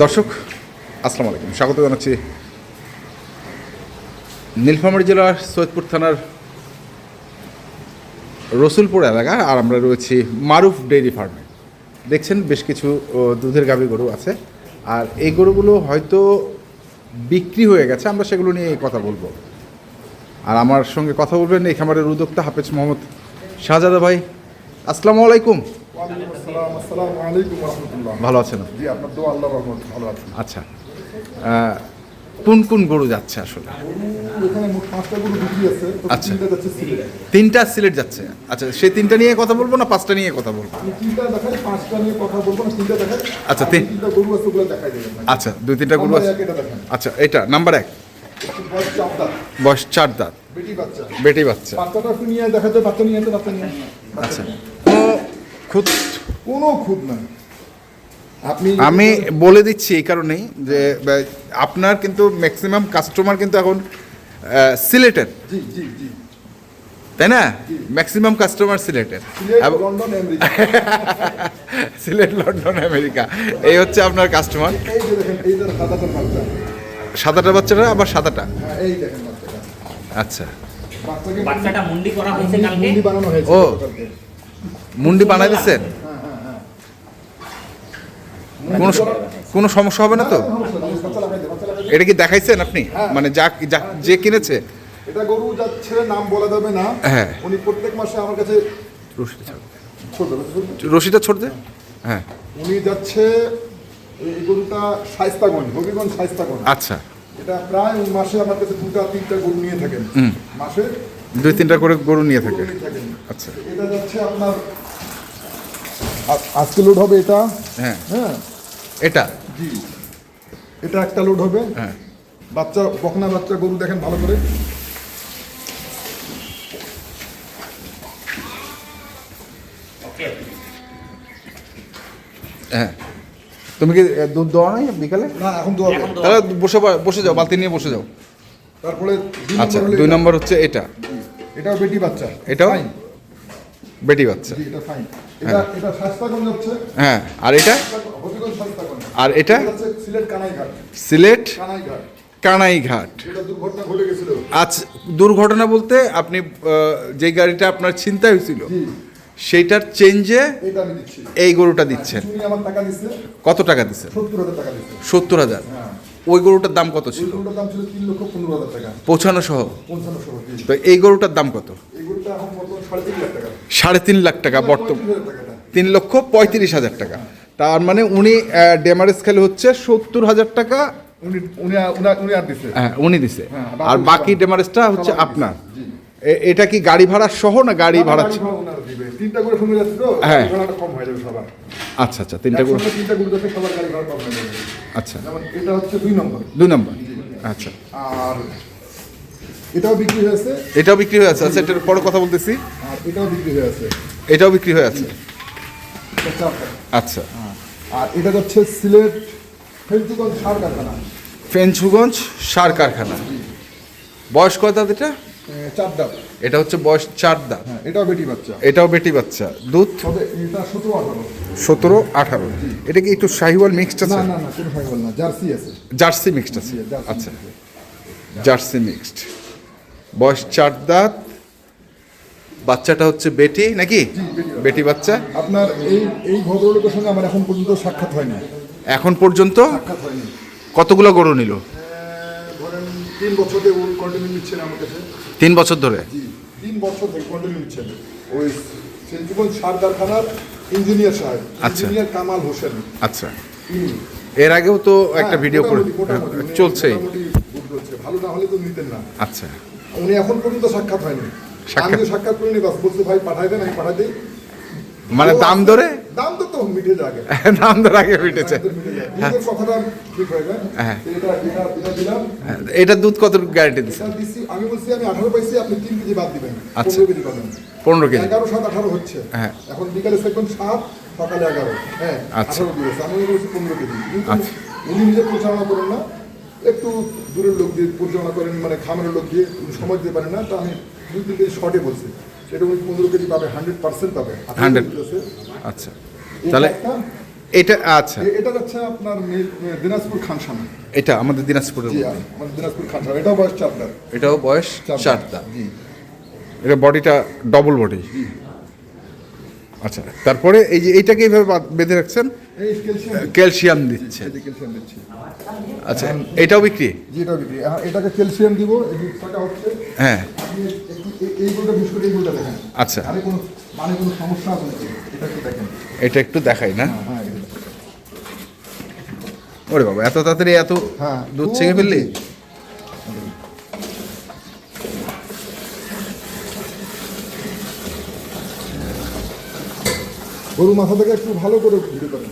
দর্শক, আসসালামু আলাইকুম। স্বাগত জানাচ্ছি নীলফামারী জেলার সৈয়দপুর থানার রসুলপুর এলাকা আর আমরা রয়েছি মারুফ ডেইরি ফার্মে। দেখছেন, বেশ কিছু দুধের গাভী গরু আছে। আর এই গরুগুলো হয়তো বিক্রি হয়ে গেছে, আমরা সেগুলো নিয়ে কথা বলব। আর আমার সঙ্গে কথা বলবেন এই খামারের উদ্যোক্তা হাফেজ মোহাম্মদ শাহজাদা ভাই। আসসালামু আলাইকুম। ভালো আছেন? জি আপনার দোয়া আল্লাহ রহমত ভালো আছেন আচ্ছা কোন কোন গরু যাচ্ছে আসলে? আছে আচ্ছা। তিনটা সিলেট। যাচ্ছে? আচ্ছা সেই তিনটা নিয়ে কথা বলব না পাঁচটা নিয়ে কথা বলব? তিনটা দেখাই পাঁচটা নিয়ে কথা বলব না তিনটা আচ্ছা, আছে আচ্ছা দুই তিনটা গরু আছে? আচ্ছা এটা নাম্বার এক? বয়স চার দাঁত। বেটি বাচ্চা। আচ্ছা। কোনো খুদ কোনো খুদ নাই। আপনি আমি বলে দিচ্ছি এই কারণেই যে আপনার কিন্তু ম্যাক্সিমাম কাস্টমার কিন্তু এখন সিলেটের জি জি জি। তাই না? ম্যাক্সিমাম কাস্টমার সিলেটের সিলেট এবং- London America. Sylhet London America. এই হচ্ছে আপনার কাস্টমার সাদাটা বাচ্চাটা আবার সাদাটা? হ্যাঁ আচ্ছা। বাচ্চাটা মুন্ডি করা হয়েছে ও। মুন্ডি বানাই দিচ্ছেন? কোনো কোনো সমস্যা হবে না তো। এটা কি দেখাইছেন আপনি? হ্যাঁ। মানে যা যা- কিনেছে? এটা গরু যাচ্ছে নাম বলা যাবে না। হ্যাঁ। উনি প্রত্যেক মাসে আমার কাছে রশিটা ছাড়। ছোট ছোট- রশিটা ছড় দে। হ্যাঁ। উনি যাচ্ছে এই গরুটা শাইস্তাগঞ্জ হবিগঞ্জ শাইস্তাগঞ্জ আচ্ছা। এটা প্রায় মাসে আমার কাছে দুটা তিনটা গরু নিয়ে থাকেন। মাসে। দুই তিনটা করে গরু নিয়ে থাকে আচ্ছা। এটা যাচ্ছে আপনার আজকে লোড হবে এটা। হ্যাঁ। হ্যাঁ। এটা? জি। এটা একটা লোড হবে। হ্যাঁ। বাচ্চা বকনা বাচ্চা গরু দেখেন ভালো করে। হ্যাঁ। তুমি কি দুধ দেওয়া নাই বিকালে? না এখন দোয়া এখন তাহলে বসে বসে যাও বালতি নিয়ে বসে যাও। তারপরে আচ্ছা দুই নম্বর হচ্ছে এটা। এটাও বেটি বাচ্চা। এটাও? বেটি বাচ্চা। হচ্ছে। হ্যাঁ আর এটা? আর এটা? সিলেট কানাইঘাট। এটা দুর্ঘটনা আজ দুর্ঘটনা বলতে আপনি যে গাড়িটা আপনার চিন্তা হয়েছিল সেইটার চেঞ্জে এই গরুটা দিচ্ছেন। দিচ্ছে কত টাকা দিচ্ছেন সত্তর হাজার হ্যাঁ। ওই গরুটার দাম কত ছিল? পৌঁছানো সহ তো এই গরুটার দাম কত? সাড়ে তিন লাখ টাকা। বর্তমান। তিন লক্ষ পঁয়ত্রিশ হাজার টাকা। তার মানে উনি ডেমারেজ খেলে হচ্ছে সত্তর হাজার টাকা। হ্যাঁ, উনি দিছে। হ্যাঁ, আর বাকি ডেমারেজটা হচ্ছে আপনার। এটা কি গাড়ি ভাড়া সহ না গাড়ি ভাড়া। তিনটা করে তো হ্যাঁ। কম হয়ে যাবে সবার। আচ্ছা আচ্ছা তিনটা গরু একসঙ্গে তিনটা গরু যাচ্ছে সবার গাড়ি ভাড়া কম হয়ে যাবে। আচ্ছা। যেমন এটা হচ্ছে দুই নম্বর। দুই নম্বর। আচ্ছা। আর এটাও বিক্রি হয়েছে এটাও বিক্রি হয়ে আছে। আচ্ছা এটার পরে কথা বলতেছি। আর এটাও বিক্রি হয়ে আছে। এটাও বিক্রি হয়ে আছে। আচ্ছা। আর এটা হচ্ছে সিলেট ফেলতুগঞ্জ সার কারখানা। ফেঞ্চুগঞ্জ সার কারখানা। বয়স কত দাঁত এটা? চার ডাব এটা হচ্ছে বয়স চার দাঁত। হ্যাঁ এটাও বেটি বাচ্চা। এটাও বেটি বাচ্চা। দুধ? সতেরো আঠারো। এটা কি একটু শাহিওয়াল মিক্সড আছে? না না কোনো ফাইবল না। জার্সি আছে। জার্সি মিক্সড আছে। আচ্ছা। জার্সি মিক্সড বয়স চার দাঁত। বাচ্চাটা হচ্ছে বেটি নাকি? বেটি। বাচ্চা। আপনার এই এই ভদ্রলোকের সঙ্গে আমার এখন পর্যন্ত সাক্ষাৎ হয়নি। এখন পর্যন্ত? সাক্ষাৎ হয়নি। কতগুলো গরু নিল? ধরেন তিন বছর উনি কন্টিনিউ নিচ্ছেন আমার কাছে। তিন বছর ধরে? জি তিন বছর থেকে কন্টিনিউ নিচ্ছেন। ওই সেন্টুগঞ্জ সার কারখানার ইঞ্জিনিয়ার সাহেব। আচ্ছা। ইঞ্জিনিয়ার কামাল হোসেন। আচ্ছা। তিনি এর আগেও তো একটা হ্যাঁ, ভিডিও করে মোটামুটি, মোটামুটি, মানে চলছেই। মোটামুটি। ভালো না হলে তো নিতেন না। আচ্ছা। উনি এখন পর্যন্ত সাক্ষাৎ হয়নি। সাক্ষাৎ- আমি তো সাক্ষাৎ করিনি বাস বলছে ভাই পাঠাই দেন আমি পাঠাই দিই। মানে দাম ধরে? দাম তো তো মিটে যাবে দাম ধরে আগে মিটেছে। কথাটা ঠিক হয়ে যায় হ্যাঁ। এটা এটা এটা দিলাম। এটা দুধ কত গ্যারান্টি দিচ্ছি আমি বলছি আমি আঠারো পাইছি আপনি তিন কেজি বাদ দিবেন। আচ্ছা। পনেরো কেজি পাবেন পনেরো কেজি। এগারো সাত আঠারো হচ্ছে। হ্যাঁ। এখন বিকালে সেকেন্ড সাত সকালে এগারো। হ্যাঁ আচ্ছা। আমি বলছি পনেরো কেজি। কিন্তু আচ্ছা। উনি নিজে পরিচালনা করেন না। একটু দূরের লোক দিয়ে পরিচালনা করেন মানে খামারের লোক দিয়ে সময় দিতে পারেন না তা আমি দুই তিন কেজি শর্টে বলছি। সেটা উনি পনেরো কেজি পাবে হান্ড্রেড পার্সেন্ট পাবে। 100 বলতেছে। আচ্ছা। তাহলে এটা আচ্ছা। এটা যাচ্ছে আপনার দিনাজপুর খানসামা এটা আমাদের দিনাজপুরের আমাদের দিনাজপুর খানসামা এটাও বয়স চার দাঁত এটাও বয়স চার চার দাঁত দাঁত জি। এটা বডিটা ডবল বডি আচ্ছা তারপরে এই যে এইটাকে এইভাবে বেঁধে রাখছেন? ক্যালসিয়াম দিচ্ছে। ক্যালসিয়াম দিচ্ছি। আচ্ছা এটাও বিক্রি? এটা বিক্রি। এটাকে ক্যালসিয়াম দিব হচ্ছে। হ্যাঁ। বিশেষ করে দেখেন। আচ্ছা। মানে কোনো মানে কোনো সমস্যা আছে এটা একটু দেখেন। এটা একটু দেখাই না? হ্যাঁ দেখেন। ওরে বাবা এত তাড়াতাড়ি এত হ্যাঁ দুধ ছেঁকে ফেললি? গরু মাথা থেকে একটু ভালো করে ভিডিও করেন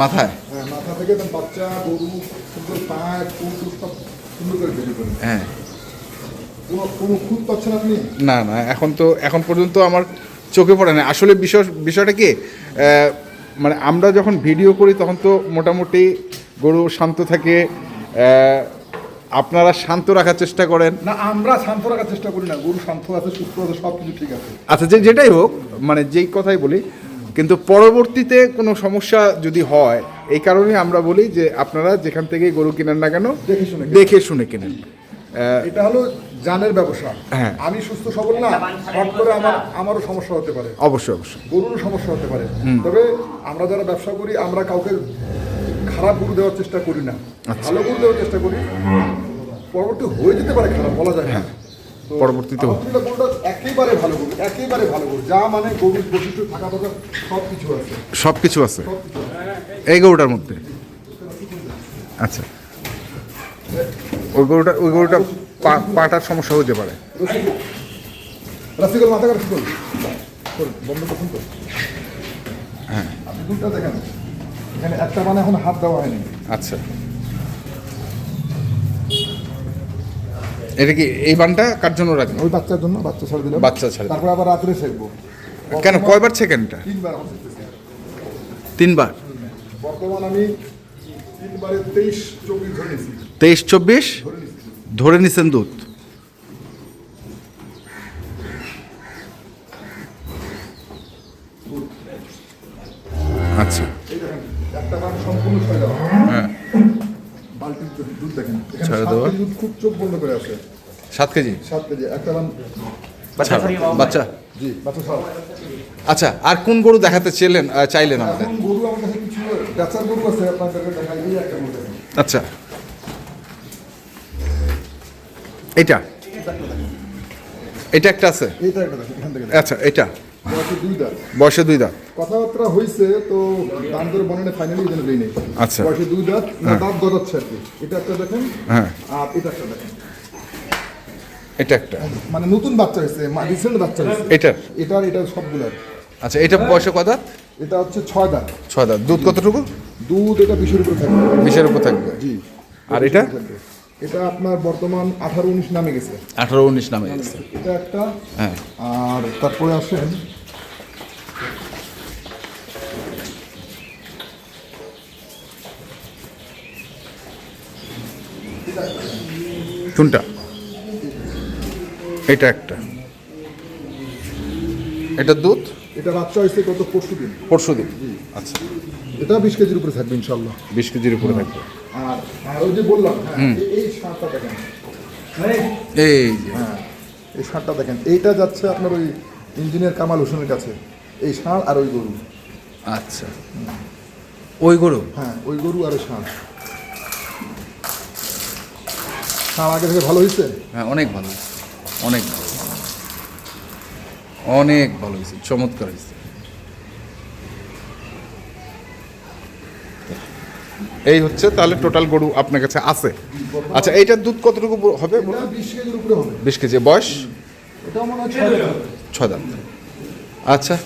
মাথায়? হ্যাঁ মাথা থেকে বাচ্চা গরু সুন্দর পায় ফুল সব সুন্দর করে ভিডিও করেন হ্যাঁ। কোনো কোনো না না এখন তো এখন পর্যন্ত আমার চোখে পড়ে না। আসলে বিষয় বিষয়টা কি মানে আমরা যখন ভিডিও করি তখন তো মোটামুটি গরু শান্ত থাকে আপনারা শান্ত রাখার চেষ্টা করেন। না আমরা শান্ত রাখার চেষ্টা করি না। গরু শান্ত আছে সুস্থ আছে সব কিছু ঠিক আছে। আচ্ছা যে যেটাই হোক মানে যেই কথাই বলি কিন্তু পরবর্তীতে কোনো সমস্যা যদি হয় এই কারণে আমরা বলি যে আপনারা যেখান থেকে গরু কিনেন না কেন দেখে শুনে দেখে শুনে কিনেন। এটা হলো জানের ব্যবসা। হ্যাঁ। আমি সুস্থ সবল না হট করে আমার আমারও সমস্যা হতে পারে। অবশ্যই অবশ্যই। গরুরও সমস্যা হতে পারে। তবে আমরা যারা ব্যবসা করি আমরা কাউকে খারাপ গরু দেওয়ার চেষ্টা করি না। আচ্ছা। ভালো গরু দেওয়ার চেষ্টা করি। পরবর্তী হয়ে যেতে পারে খারাপ বলা যায় না। তো পরবর্তীতে হোক। একেবারে ভালো গরু একেবারে ভালো গরু যা মানে গরুর বৈশিষ্ট্য থাকা দরকার সব কিছু আছে? সব কিছু। এই গরুটার মধ্যে? আচ্ছা। ওই গরুটা ওই গরুটা পাটার সমস্যা হতে পারে। রসিকুল মাথা কার রসিকুল বন্ধ করুন তো হ্যাঁ। আপনি দুধটা দেখেন এখানে একটা মানে এখন হাত দেওয়া হয়নি। আচ্ছা। এটা কি এই বানটা কার জন্য রাখবেন ওই বাচ্চার জন্য বাচ্চা ছাড়া দিলাম। বাচ্চা ছাড়া তারপর আবার রাত্রে শেখবো কেন কয়বার সেকেন্ডটা তিনবার তিনবার? বর্তমান আমি তিনবারে তেইশ চব্বিশ তেইশ চব্বিশ? ধরে নিছেন দুধ আচ্ছা এই দেখেন একটা বার সম্পূর্ণ ছয় দেওয়া হ্যাঁ বালতির দুধ- দুধ দেখেন এখানে ছয় সাত দেওয়া। কেজি দুধ খুব চোখ বন্ধ করে আছে সাত কেজি? সাত কেজি একটা বাচ্চা জি বাচ্চা আচ্ছা আর কোন গরু দেখাতে চাইলেন চাইলেন আমাদের? গরু আমার কাছে কিছু বেচার গরু আছে আপনাদেরকে দেখাই একটা গরু আচ্ছা। এটা? এটা একটা আছে? এইটা একটা এখান থেকে আচ্ছা এটা? বয়সে দুই দাঁত। বয়সে দুই দাঁত। কথাবার্তা হয়েছে তো দাম দরে বনে ফাইনালি এখানে দেই নেই। আচ্ছা। বয়সে দুই দাঁত না দাঁত গজাচ্ছে আর কি। এটা একটা দেখেন হ্যাঁ। আর এটা একটা দেখেন। এটা একটা। মানে নতুন বাচ্চা হয়েছে রিসেন্ট বাচ্চা হয়েছে। এটা? এটার এটা সবগুলার। আচ্ছা এটা বয়সে কত? দাঁত এটা হচ্ছে ছয় দাঁত। ছয় দাঁত। দুধ কতটুকু? দুধ এটা বিশের উপরে থাকবে। বিশের উপর থাকবে। জি। আর এটা? এটা আপনার বর্তমান আঠারো উনিশ নামে গেছে। আঠারো উনিশ নামে গেছে। এটা একটা। হ্যাঁ। আর তারপরে আসেন। কোনটা? এটা একটা। এটা দুধ? এটা বাচ্চা হয়েছে গত পরশু দিন। পরশু দিন। আচ্ছা। এটা বিশ কেজির উপরে থাকবে ইনশাল্লাহ বিশ কেজির উপরে থাকবে। আর আর ওই যে বললাম হ্যাঁ, এই- এই সারটা দেখেন। এই যে। হ্যাঁ এই সারটা দেখেন। এইটা যাচ্ছে আপনার ওই ইঞ্জিনিয়ার কামাল হোসেনের কাছে। এই ষাঁড় আর ওই গরু। আচ্ছা। ওই গরু? হ্যাঁ ওই গরু আর ওই ষাঁড়। ষাঁড় আগে থেকে ভালো হয়েছে? হ্যাঁ অনেক ভালো। হয়েছে অনেক ভালো। অনেক ভালো হয়েছে চমৎকার হয়েছে। এই হচ্ছে তাহলে টোটাল গরু আপনার কাছে আছে। আচ্ছা এইটার দুধ কতটুকু হবে বিশ কেজি। বয়স? ছয় দাঁত। আচ্ছা।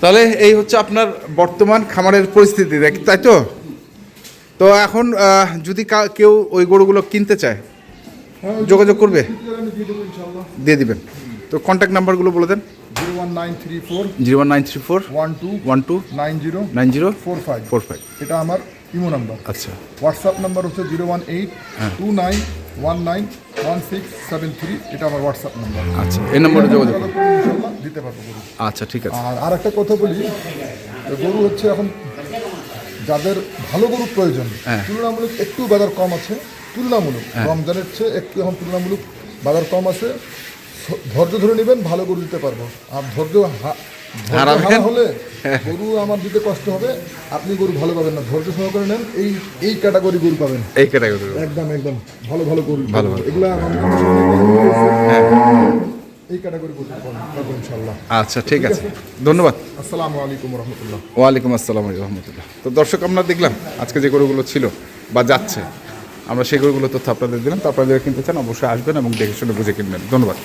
তাহলে এই হচ্ছে আপনার বর্তমান খামারের পরিস্থিতি দেখ তাই তো? তো এখন যদি কেউ ওই গরুগুলো কিনতে চায় যোগাযোগ করবে? দিয়ে দিবেন। তো কন্ট্যাক্ট নাম্বারগুলো বলে দেন। Zero one nine three four. Zero one nine three four. One two one two nine zero nine zero four five. Four five. এটা আমার ইমো নাম্বার। আচ্ছা। হোয়াটসঅ্যাপ নাম্বার হচ্ছে জিরো ওয়ান এইট হ্যাঁ। Two nine one nine one six seven three. এটা আমার WhatsApp number. আচ্ছা এই নম্বরে যোগাযোগ দিতে পারব গরু। আচ্ছা ঠিক আছে। আর আর একটা কথা বলি গরু হচ্ছে এখন যাদের ভালো গরু প্রয়োজন হ্যাঁ। তুলনামূলক একটু বাজার কম আছে। তুলনামূলক রমজানের চেয়ে একটু এখন তুলনামূলক বাজার কম আছে। ধৈর্য ধরে নেবেন ভালো গরু দিতে পারব। আর ধৈর্য হলে গরু আমার দিতে কষ্ট হবে আপনি গরু ভালো পাবেন না। ধৈর্য সহকারে নেন এই এই ক্যাটাগরি গরু পাবেন। এই ক্যাটাগরি একদম একদম। ভালো ভালো গরু। ভালো। এগুলা রয়েছে। এই ক্যাটাগরি গরু পাবেন আচ্ছা ঠিক আছে। ধন্যবাদ। আসসালামু আলাইকুম রহমতুল্লাহ। ওয়ালাইকুম আসসালাম রহমতুল্লাহ। তো দর্শক আমরা দেখলাম আজকে যে গরুগুলো ছিল বা যাচ্ছে আমরা গরুগুলো তথ্য আপনাদের দিলাম। তো আপনারা যারা কিনতে চান, অবশ্যই আসবেন এবং দেখে শুনে বুঝে কিনবেন। ধন্যবাদ।